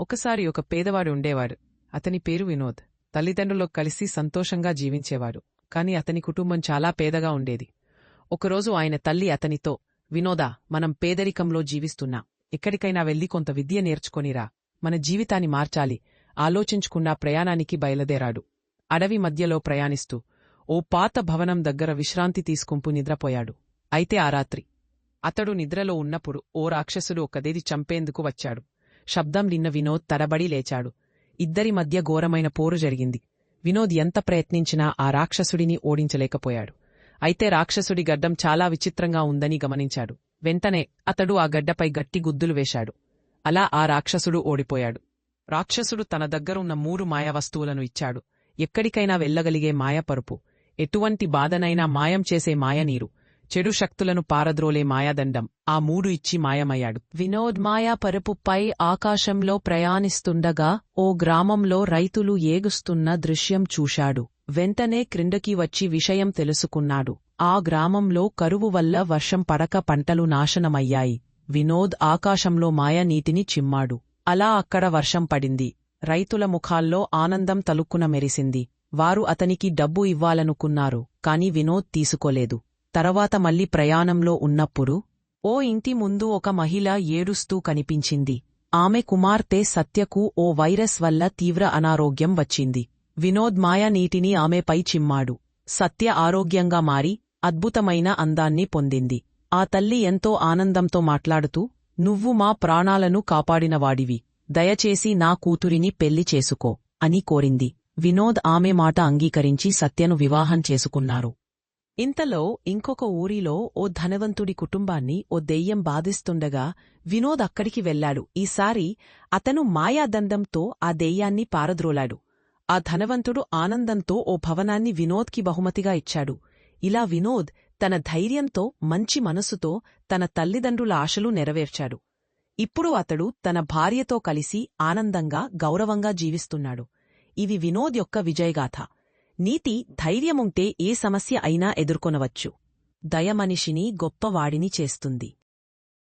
ఒకసారి ఒక పేదవాడు ఉండేవాడు. అతని పేరు వినోద్. తల్లిదండ్రులు కలిసి సంతోషంగా జీవించేవాడు కాని అతని కుటుంబం చాలా పేదగా ఉండేది. ఒకరోజు ఆయన తల్లి అతనితో వినోదా మనం పేదరికంలో జీవిస్తున్నా. ఎక్కడికైనా వెళ్ళి కొంత విద్య నేర్చుకొనిరా మన జీవితాన్ని మార్చాలి. ఆలోచించుకున్నా ప్రయాణానికి బయలుదేరాడు. అడవి మధ్యలో ప్రయాణిస్తూ ఓ పాత భవనం దగ్గర విశ్రాంతి తీసుకుంటూ నిద్రపోయాడు. అయితే ఆ రాత్రి అతడు నిద్రలో ఉన్నప్పుడు ఓ రాక్షసుడు ఒకదేది చంపేందుకు వచ్చాడు. శబ్దం నిన్న వినోద్ తడబడి లేచాడు. ఇద్దరి మధ్య ఘోరమైన పోరు జరిగింది. వినోద్ ఎంత ప్రయత్నించినా ఆ రాక్షసుడిని ఓడించలేకపోయాడు. అయితే రాక్షసుడి గడ్డం చాలా విచిత్రంగా ఉందని గమనించాడు. వెంటనే అతడు ఆ గడ్డపై గట్టి గుద్దులు వేశాడు. అలా ఆ రాక్షసుడు ఓడిపోయాడు. రాక్షసుడు తన దగ్గరున్న మూడు మాయ వస్తువులను ఇచ్చాడు. ఎక్కడికైనా వెళ్ళగలిగే మాయపరుపు. ఎటువంటి బాధనైనా మాయం చేసే మాయనీరు. చెడు శక్తులను పారద్రోలే మాయాదండం. ఆ మూడు ఇచ్చి మాయమయ్యాడు. వినోద్ మాయా పరుపుపై ఆకాశంలో ప్రయాణిస్తుండగా ఓ గ్రామంలో రైతులు ఏగుస్తున్న దృశ్యం చూశాడు. వెంటనే క్రిందకి వచ్చి విషయం తెలుసుకున్నాడు. ఆ గ్రామంలో కరువు వల్ల వర్షం పడక పంటలు నాశనమయ్యాయి. వినోద్ ఆకాశంలో మాయ చిమ్మాడు. అలా అక్కడ వర్షం పడింది. రైతుల ముఖాల్లో ఆనందం తలుక్కున మెరిసింది. వారు అతనికి డబ్బు ఇవ్వాలనుకున్నారు కాని వినోద్ తీసుకోలేదు. తర్వాత మళ్ళీ ప్రయాణంలో ఉన్నప్పుడు ఓ ఇంటి ముందు ఒక మహిళ ఏడుస్తూ కనిపించింది. ఆమె కుమార్తె సత్యకు ఓ వైరస్ వల్ల తీవ్ర అనారోగ్యం వచ్చింది. వినోద్ మాయా నీటిని ఆమెపై చిమ్మాడు. సత్య ఆరోగ్యంగా మారి అద్భుతమైన అందాన్ని పొందింది. ఆ తల్లి ఎంతో ఆనందంతో మాట్లాడుతూ నువ్వు మా ప్రాణాలను కాపాడినవాడివి. దయచేసి నా కూతురిని పెళ్ళి చేసుకో అని కోరింది. వినోద్ ఆమె మాట అంగీకరించి సత్యను వివాహం చేసుకున్నారు. ఇంతలో ఇంకొక ఊరిలో ఓ ధనవంతుడి కుటుంబాన్ని ఓ దెయ్యం బాధిస్తుండగా వినోద్ అక్కడికి వెళ్ళాడు ఈసారి అతను మాయాదండంతో ఆ దెయ్యాన్ని పారద్రోలాడు. ఆ ధనవంతుడు ఆనందంతో ఓ భవనాన్ని వినోద్కి బహుమతిగా ఇచ్చాడు. ఇలా వినోద్ తన ధైర్యంతో మంచి మనసుతో తన తల్లిదండ్రుల ఆశలు నెరవేర్చాడు. ఇప్పుడు అతడు తన భార్యతో కలిసి ఆనందంగా గౌరవంగా జీవిస్తున్నాడు. ఇవి వినోద్ యొక్క విజయగాథ. నీతి ధైర్యముంటే ఏ సమస్య అయినా ఎదుర్కొనవచ్చు. దయమనిషిని గొప్పవాడిని చేస్తుంది.